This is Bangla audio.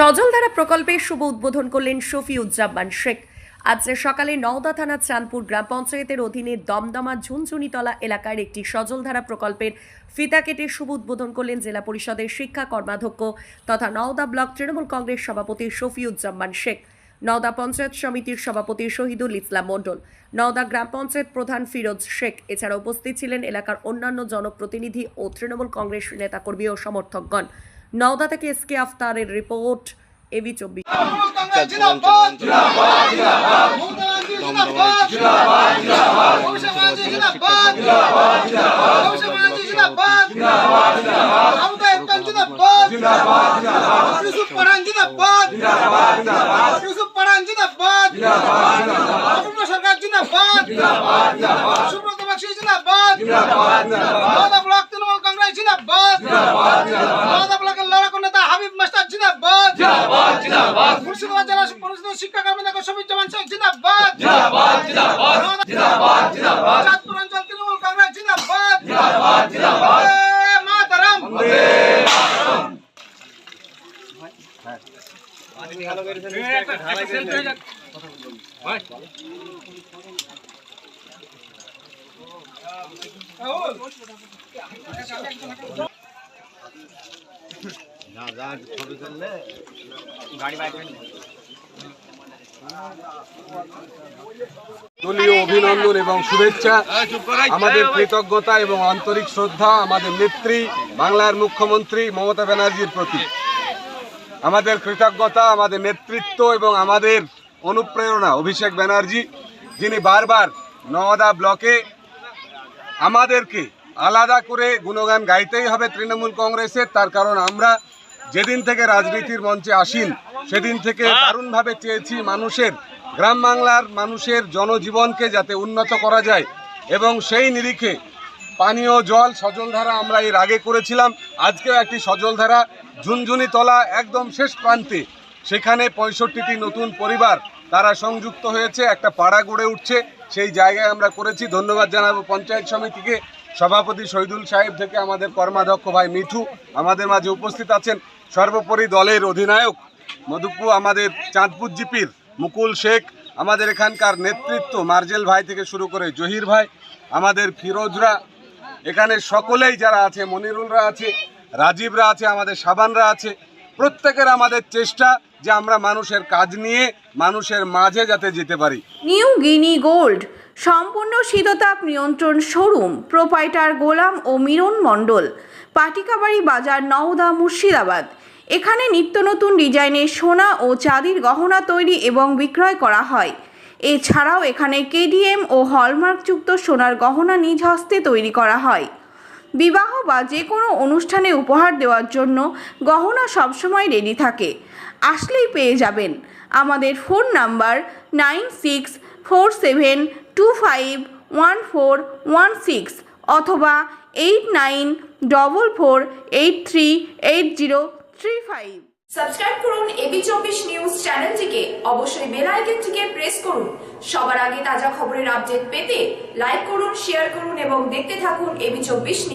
সজলধারা প্রকল্পের শুভ উদ্বোধন করলেন শফিউজ্জামান শেখ। আজ সকালে নওদা থানা চাঁদপুর গ্রাম পঞ্চায়েতের অধীনে দমদমা ঝুনঝুনিতলা এলাকার একটি সজলধারা প্রকল্পের ফিতা কেটে শুভ উদ্বোধন করলেন জেলা পরিষদের শিক্ষা কর্মাধ্যক্ষ তথা নওদা ব্লক তৃণমূল কংগ্রেস সভাপতি শফিউজ্জামান শেখ, নওদা পঞ্চায়েত সমিতির সভাপতি শহীদুল ইসলাম মণ্ডল, নওদা গ্রাম পঞ্চায়েত প্রধান ফিরোজ শেখ। এছাড়া উপস্থিত ছিলেন এলাকার অন্যান্য জনপ্রতিনিধি ও তৃণমূল কংগ্রেস নেতাকর্মী ও সমর্থকগণ। নওদা থেকে এস কে আফতারের রিপোর্ট এবি চব্বিশ সুব্রত বক্সি জিন্দাবাদ জিন্দাবাদ ব্লক তৃণমূল কংগ্রেস বাদ জিন্দাবাদ। জিন্দাবাদ জিন্দাবাদ। মুর্শিদাবাদ জেলা পরিষদ শিক্ষা কর্মী শফিক জামান শেখ জিন্দাবাদ। জিন্দাবাদ জিন্দাবাদ জিন্দাবাদ জিন্দাবাদ। চাঁদপুর অঞ্চল তৃণমূল কংগ্রেস জিন্দাবাদ। জিন্দাবাদ জিন্দাবাদ। মাতারাম। দলীয় অভিনন্দন এবং শুভেচ্ছা আমাদের কৃতজ্ঞতা এবং আন্তরিক শ্রদ্ধা আমাদের নেত্রী বাংলার মুখ্যমন্ত্রী মমতা ব্যানার্জির প্রতি। আমাদের কৃতজ্ঞতা আমাদের নেতৃত্ব এবং আমাদের অনুপ্রেরণা অভিষেক ব্যানার্জি যিনি বারবার নওদা ব্লকে আমাদেরকে আলাদা করে গুণগান গাইতেই হবে তৃণমূল কংগ্রেসের। তার কারণ আমরা যেদিন থেকে রাজনীতির মঞ্চে আসিন, সেদিন থেকে দারুণভাবে চেয়েছি মানুষের, গ্রাম বাংলার মানুষের জনজীবনকে যাতে উন্নত করা যায় এবং সেই নিরিখে পানীয় জল, সজলধারা আমরা এর আগে করেছিলাম। আজকেও একটি সজলধারা ঝুনঝুনি তলা একদম শেষ প্রান্তে। সেখানে পঁয়ষট্টিটি নতুন পরিবার তারা সংযুক্ত হয়েছে, একটা পাড়া গড়ে উঠছে। সেই জায়গায় আমরা করেছি। ধন্যবাদ জানাব পঞ্চায়েত সমিতিকে। সভাপতি শহীদুল সাহেব থেকে আমাদের কর্মাধ্যক্ষ ভাই মিঠু আমাদের মাঝে উপস্থিত আছেন সর্বোপরি দলের অধিনায়ক মধুপু আমাদের চাঁদপুর জিপির মুকুল শেখ, আমাদের এখানকার নেতৃত্ব মার্জেল ভাই থেকে শুরু করে জহির ভাই, আমাদের ফিরোজরা, এখানে সকলেই যারা আছে, মনিরুলরা আছে, রাজীবরা আছে, আমাদের সাবানরা আছে প্রত্যেকের আমাদের চেষ্টা যে আমরা মানুষের কাজ নিয়ে, মানুষের মাঝে যাতে যেতে পারি। নিউ গিনি গোল্ড, সম্পূর্ণ শীততাপ নিয়ন্ত্রণ শোরুম, প্রোপাইটার গোলাম ও মিরন মণ্ডল, পাটিকাবাড়ি বাজার নওদা মুর্শিদাবাদ। এখানে নিত্য নতুন ডিজাইনের সোনা ও চাঁদির গহনা তৈরি এবং বিক্রয় করা হয়। এছাড়াও এখানে কেডিএম ও হলমার্কযুক্ত সোনার গহনা নিজ হস্তে তৈরি করা হয়। বিবাহ বা যে কোনো অনুষ্ঠানে উপহার দেওয়ার জন্য গহনা সবসময় রেডি থাকে। আসলেই পেয়ে যাবেন। আমাদের phone number nine six four seven two five one four one six অথবা eight nine double four eight three eight zero three five subscribe করুন এবি চব্বিশ নিউজ চ্যানেলটিকে। অবশ্যই বেল আইকনটিকে প্রেস করুন। সবার আগে তাজা খবরের আপডেট পেতে লাইক করুন শেয়ার করুন এবং দেখতে থাকুন এবি চব্বিশ